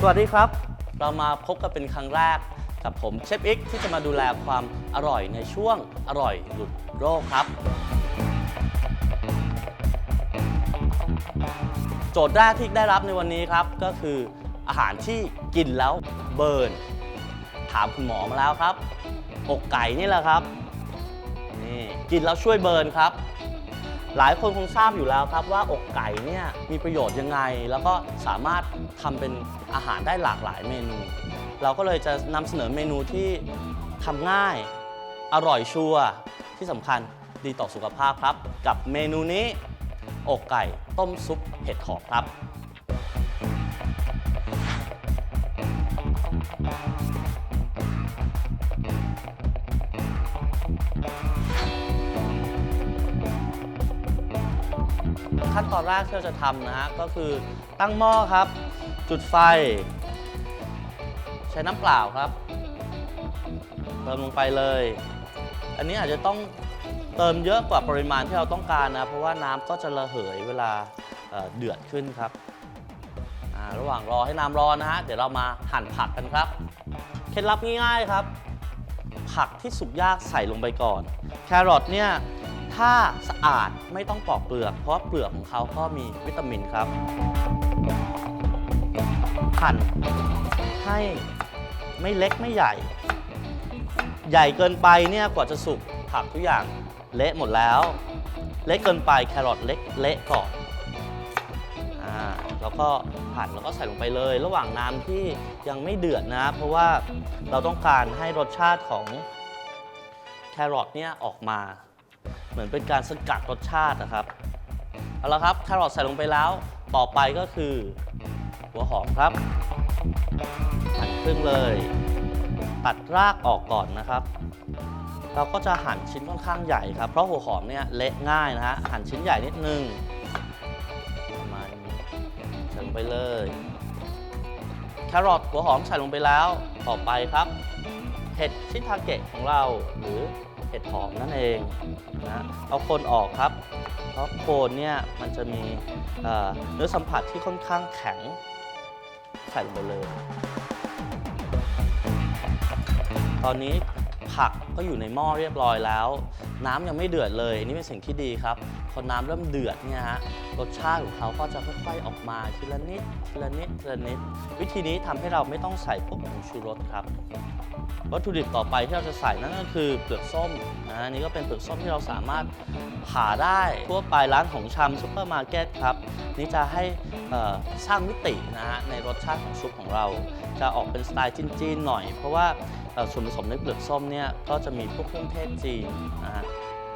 สวัสดีครับ เรามาพบกันเป็นครั้งแรกกับผมเชฟอิกที่จะมาดูแลความอร่อยในช่วงอร่อยหลุดโรคครับ โจทย์แรกที่ได้รับในวันนี้ครับ ก็คืออาหารที่กินแล้วเบิร์น ถามคุณหมอมาแล้วครับอกไก่นี่แหละครับนี่กินแล้วช่วยเบิร์นครับ หลายคนคงทราบอยู่แล้วครับว่าอกไก่เนี่ยมีประโยชน์ยังไง แล้วก็สามารถทำเป็นอาหารได้หลากหลายเมนู เราก็เลยจะนำเสนอเมนูที่ทำง่าย อร่อยชัวร์ที่สำคัญดีต่อสุขภาพครับ กับเมนูนี้อกไก่ต้มซุปเห็ดหอมครับ ขั้นตอนแรกที่เราจะทำนะฮะก็คือตั้งหม้อครับ จุดไฟ ใช้น้ำเปล่าครับ เติมลงไปเลย อันนี้อาจจะต้องเติมเยอะกว่าปริมาณที่เราต้องการนะ เพราะว่าน้ำก็จะระเหยเวลาเเดือดขึ้นครับ ระหว่างรอให้น้ำร้อนนะฮะ เดี๋ยวเรามาหั่นผักกันครับ เคล็ดลับง่ายๆครับ ผักที่สุกยากใส่ลงไปก่อน แครอทเนี่ย ถ้าสะอาดไม่ต้องปอกเปลือก เพราะเปลือกของเขาก็มีวิตามินครับหั่นให้ไม่เล็กไม่ใหญ่ ใหญ่เกินไปเนี่ยกว่าจะสุกผักทุกอย่างเละหมดแล้ว เละเกินไปแครอทเล็กเละก่อนอ่าแล้วก็หั่นแล้วก็ใส่ลงไปเลย ระหว่างน้ำที่ยังไม่เดือดนะ เพราะว่าเราต้องการให้รสชาติของแครอทเนี่ยออกมา เหมือนเป็นการสกัดรสชาตินะครับเอาละครับแครอทใส่ลงไปแล้วต่อไปก็คือ หัวหอมครับหั่นครึ่งเลย ตัดรากออกก่อนนะครับ เราก็จะหั่นชิ้นค่อนข้างใหญ่ครับ เพราะหัวหอมเนี่ยเละง่ายนะฮะหั่นชิ้นใหญ่นิดนึงประมาณนี้ใส่ลงไปเลยแครอทหัวหอมใส่ลงไปแล้วต่อไปครับเห็ดชิทาเกะของเราหรือ เห็ดหอมนั่นเองนะเอาโคนออกครับ เพราะโคนเนี่ยมันจะมีเนื้อสัมผัสที่ค่อนข้างแข็งใส่ลงไปเลย ตอนนี้ ก็อยู่ในหม้อเรียบร้อยแล้ว น้ำยังไม่เดือดเลยอันนี่เป็นสิ่งที่ดีครับพอน้ำเริ่มเดือดเนี่ยฮะรสชาติของเขาก็จะค่อยๆออกมาทีละนิดทีละนิดทีละนิด วิธีนี้ทำให้เราไม่ต้องใส่พวกผงชูรสครับ วัตถุดิบต่อไปที่เราจะใส่นั่นก็คือเปลือกส้มนะอันนี่ก็เป็นเปลือกส้มที่เราสามารถหาได้ทั่วไปร้านของชำซุปเปอร์มาร์เก็ตครับ นี่จะให้สร้างมิตินะฮะในรสชาติของซุปของเรา จะออกเป็นสไตล์จีนๆหน่อย เพราะว่าส่วนผสมในเปลือกส้มเนี่ยก็จะมีพวกเครื่องเทศจีนนะฮะ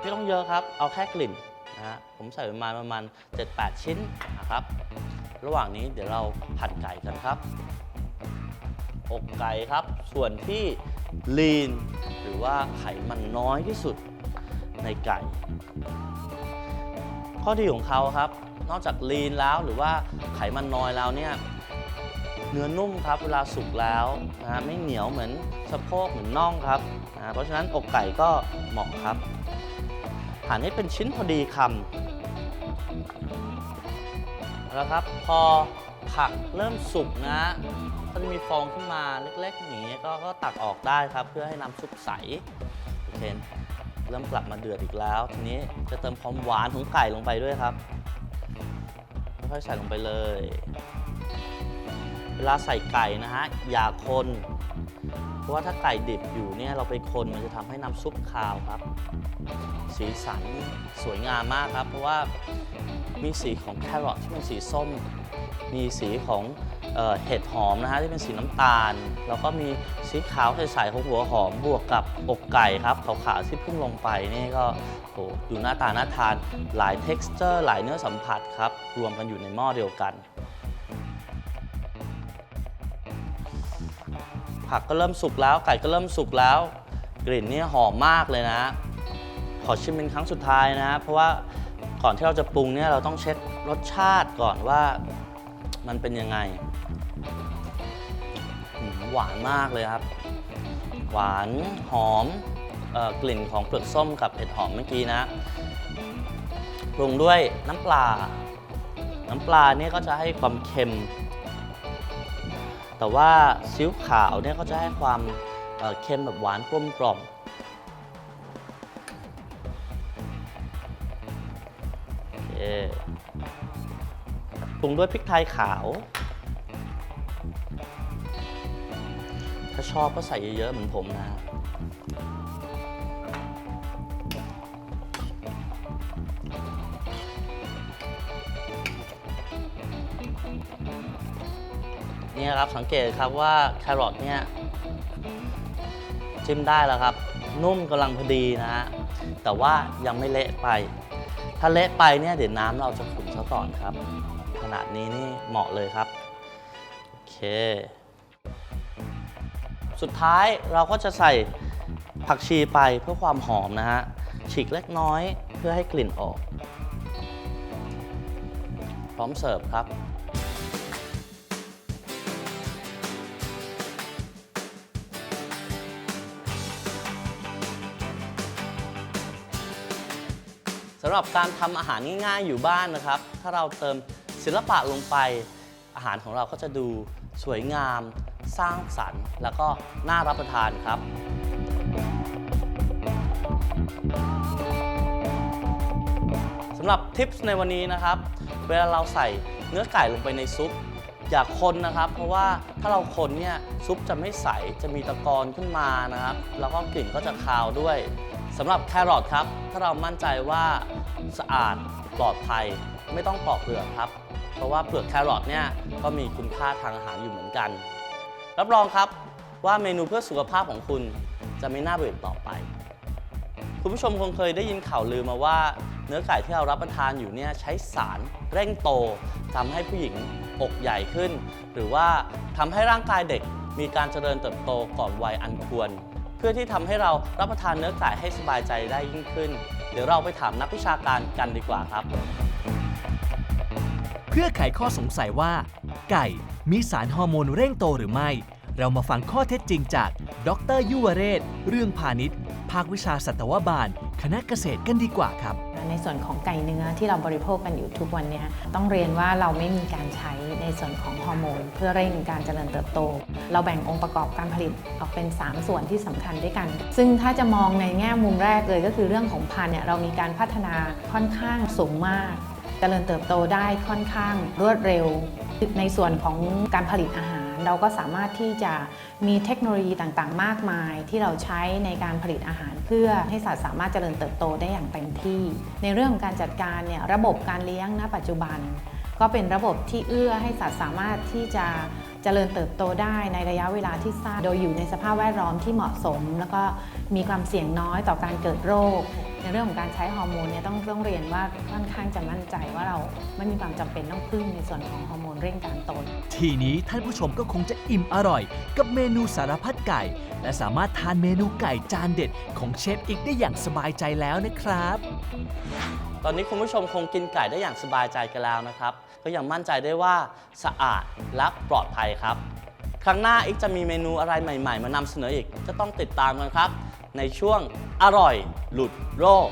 ไม่ต้องเยอะครับ เอาแค่กลิ่นนะฮะผมใส่ประมาณประมาณ 7-8 ชิ้นนะครับ ระหว่างนี้เดี๋ยวเราหั่นไก่กันครับอกไก่ครับ ส่วนที่ลีนหรือว่าไขมันน้อยที่สุดในไก่ ข้อดีของเขาครับ นอกจากลีนแล้วหรือว่าไขมันน้อยแล้วเนี่ยเนื้อนุ่มครับเวลาสุกแล้วนะฮะไม่เหนียวเหมือนสะโพกเหมือนน่องครับนะเพราะฉะนั้นอกไก่ก็เหมาะครับหั่นให้เป็นชิ้นพอดีคำแล้วครับพอผักเริ่มสุกนะก็จะมีฟองขึ้นมาเล็กๆอย่างนี้ก็ก็ตักออกได้ครับ เพื่อให้น้ำซุปใสโอเค เริ่มกลับมาเดือดอีกแล้วทีนี้จะเติมความหวานของไก่ลงไปด้วยครับค่อยๆใส่ลงไปเลย เวลาใส่ไก่นะฮะอย่าคนเพราะว่าถ้าไก่ดิบอยู่เนี่ยเราไปคนมันจะทำให้น้ำซุปคาวครับ สีสันสวยงามมากครับ เพราะว่ามีสีของแครอทที่เป็นสีส้ม มีสีของ เห็ดหอมนะฮะที่เป็นสีน้ำตาล แล้วก็มีสีขาวใสๆของหัวหอมบวกกับอกไก่ครับขาวๆที่เพิ่งลงไปนี่ก็โหดูหน้าตาน่าทานหลาย t e x t อร์ หลายเนื้อสัมผัสครับรวมกันอยู่ในหม้อเดียวกันผักก็เริ่มสุกแล้วไก่ก็เริ่มสุกแล้ว กลิ่นนี่หอมมากเลยนะ ขอชิมเป็นครั้งสุดท้ายนะ เพราะว่าก่อนที่เราจะปรุงเนี่ยเราต้องเช็ครสชาติก่อนว่า มันเป็นยังไง หวานมากเลยครับ หวานหอมออกลิ่นของเปลือกส้มกับเห็ดหอมเมื่อกี้นะปรุงด้วยน้ำปลา น้ำปลาเนี่ยก็จะให้ความเค็ม แต่ว่าซีอิ๊วขาวเนี่ยเขาจะให้ความเเค็มแบบหวานกลมกล่อมโอเค ปรุงด้วยพริกไทยขาว ถ้าชอบก็ใส่เยอะๆเหมือนผมนะเนี่ยครับสังเกตครับว่าแครอทเนี่ยจิ้มได้แล้วครับ นุ่มกำลังพอดีนะฮะแต่ว่ายังไม่เละไป ถ้าเละไปเนี่ยเดี๋ยวน้ำเราจะขุ่นซะก่อนครับ นาดนี้นี่เหมาะเลยครับ โอเค สุดท้ายเราก็จะใส่ผักชีไปเพื่อความหอมนะฮะ ฉีกเล็กน้อยเพื่อให้กลิ่นออก พร้อมเสิร์ฟครับสำหรับการทำอาหารง่ายๆอยู่บ้านนะครับ ถ้าเราเติม ศิลปะลงไป อาหารของเราก็จะดูสวยงาม สร้างสรรค์ แล้วก็น่ารับประทานครับสำหรับทิปส์ในวันนี้นะครับ เวลาเราใส่เนื้อไก่ลงไปในซุป อย่าคนนะครับ เพราะว่าถ้าเราคนเนี่ยซุปจะไม่ใสจะมีตะกอนขึ้นมานะครับ แล้วก็กลิ่นก็จะคาวด้วยสำหรับแครอทครับ ถ้าเรามั่นใจว่าสะอาดปลอดภัย ไม่ต้องปอกเปลือกครับ เพราะว่าเปลือกแครอทเนี่ยก็มีคุณค่าทางอาหารอยู่เหมือนกัน รับรองครับว่าเมนูเพื่อสุขภาพของคุณจะไม่น่าเบื่อต่อไป คุณผู้ชมคงเคยได้ยินข่าวลือมาว่า เนื้อไก่ที่เรารับประทานอยู่เนี่ยใช้สารเร่งโตทำให้ผู้หญิงอกใหญ่ขึ้น หรือว่าทำให้ร่างกายเด็กมีการเจริญเติบโตก่อนวัยอันควร เพื่อที่ทำให้เรารับประทานเนื้อไก่ให้สบายใจได้ยิ่งขึ้น เดี๋ยวเราไปถามนักวิชาการกันดีกว่าครับ เพื่อไขข้อสงสัยว่า ไก่มีสารฮอร์โมนเร่งโตหรือไม่ เรามาฟังข้อเท็จจริงจาก ดรยุวเรศ เรื่องพาณิชย์ ภาควิชาสัตวบาล คณะเกษตรกันดีกว่าครับ ในส่วนของไก่เนื้อที่เราบริโภคกันอยู่ทุกวันเนี้ต้องเรียนว่าเราไม่มีการใช้ในส่วนของฮอร์โมน เพื่อเร่งการเจริญเติบโต เราแบ่งองค์ประกอบการผลิตออกเป็น 3 ส่วนที่สำคัญด้วยกัน ซึ่งถ้าจะมองในแง่มุมแรกเลยก็คือเรื่องของพันธุ์เนี่ยเรามีการพัฒนาค่อนข้างสูงมาก เจริญเติบโตได้ค่อนข้างรวดเร็ว ในส่วนของการผลิตอาหาร เราก็สามารถที่จะมีเทคโนโลยีต่างๆ มากมาย ที่เราใช้ในการผลิตอาหาร เพื่อให้สัตว์สามารถเจริญเติบโตได้อย่างเต็มที่ ในเรื่องการจัดการเนี่ยระบบการเลี้ยงณปัจจุบัน ก็เป็นระบบที่เอื้อให้สัตว์สามารถที่จะจริญเติบโตได้ในระยะเวลาที่สั้นโดยอยู่ในสภาพแวดล้อมที่เหมาะสม แล้วก็มีความเสี่ยงน้อยต่อการเกิดโรค ในเรื่องของการใช้ฮอร์โมนเนี่ยต้องต้องเรียนว่าค่อนข้างจะมั่นใจว่าเราไม่มีความจำเป็นต้องพึ่งในส่วนของฮอร์โมนเร่งการโตทีนี้ท่านผู้ชมก็คงจะอิ่มอร่อย กับเมนูสารพัดไก่ และสามารถทานเมนูไก่จานเด็ดของเชฟอีกได้อย่างสบายใจแล้วนะครับตอนนี้คุณผู้ชมคงกินไก่ได้อย่างสบายใจกันแล้วนะครับ ก็ยังมั่นใจได้ว่าสะอาดและปลอดภัยครับ ครั้งหน้าอีกจะมีเมนูอะไรใหม่ ๆ มานำเสนออีกก็ต้องติดตามกันครับ ในช่วงอร่อย หลุดโรค